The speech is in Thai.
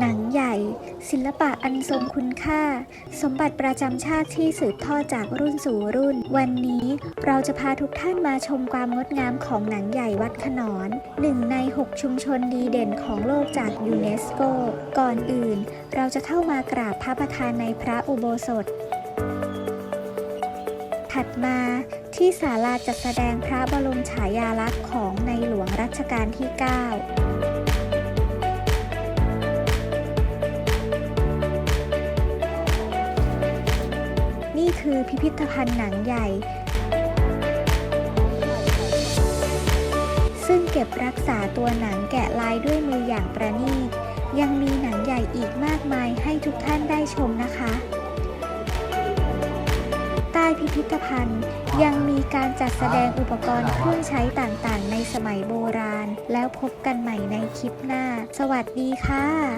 หนังใหญ่ ศิลปะอันทรงคุณค่า สมบัติประจำชาติที่สืบทอดจากรุ่นสู่รุ่น วันนี้เราจะพาทุกท่านมาชมความงดงามของหนังใหญ่วัดขนอนหนึ่งใน 6 ชุมชนดีเด่นของโลกจากยูเนสโก ก่อนอื่น เราจะเข้ามากราบพระประธานในพระอุโบสถ ถัดมาที่ศาลาจัดแสดงพระบรมฉายาลักษณ์ของในหลวงรัชกาลที่ 9 นี่คือพิพิธภัณฑ์หนังใหญ่ ซึ่งเก็บรักษาตัวหนังแกะลายด้วยมืออย่างประณีต ยังมีหนังใหญ่อีกมากมายให้ทุกท่านได้ชมนะคะ ใต้พิพิธภัณฑ์ยังมีการจัดแสดงอุปกรณ์เครื่องใช้ต่างๆ ในสมัยโบราณ แล้วพบกันใหม่ในคลิปหน้า สวัสดีค่ะ